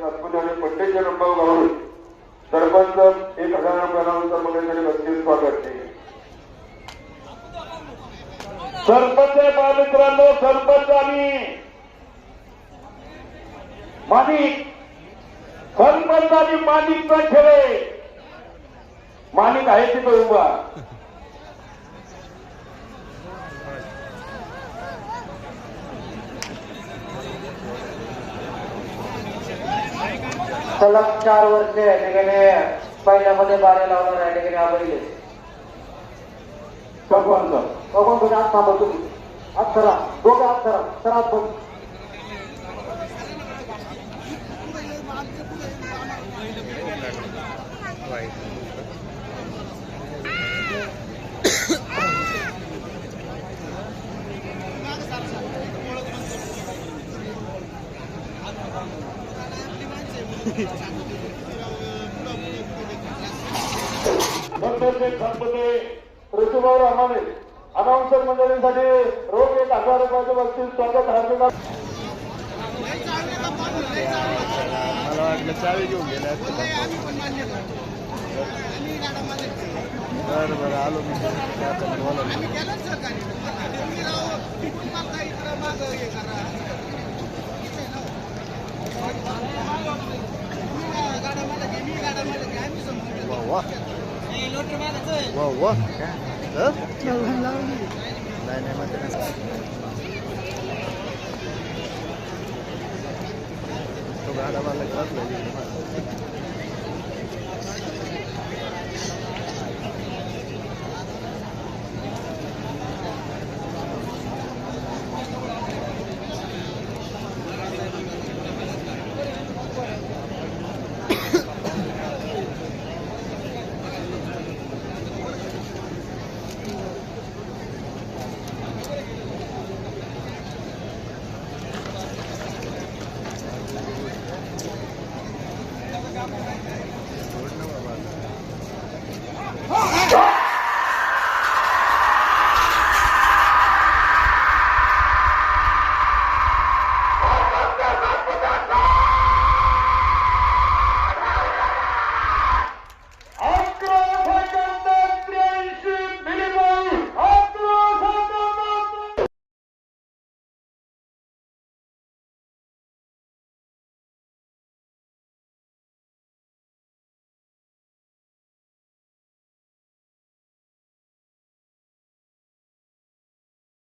नागपूरने पंचेचाळीस रुपये गावून सरपंच एक हजार रुपयानंतर मुलांसाठी बत्तीस पाठवते सरपंच मित्रांनो सरपंच आम्ही. माणिक सरपंच आणि माणिकचा खेळ माणिक आहे तिथं उभा. सलग चार वर्ष या ठिकाणी पहिल्यामध्ये बारे लावणार या ठिकाणी आबळले सरपंच बघून तुम्ही आत थांबा तुम्ही आत करा दोघं आत करा तर आत बघ मंडळचे खरपते ऋतुभाऊ रामाने अनाऊन्सर मंडळींसाठी रोख एक हजार रुपयाच्या बक्षीस स्वागत हार्दिक मला वाटलं चावी घेऊन गेल्या बरं बरं आलो मी. quá. Wow quá. Ớ trừ hình lớn đây này mà tên tôi đã đã lên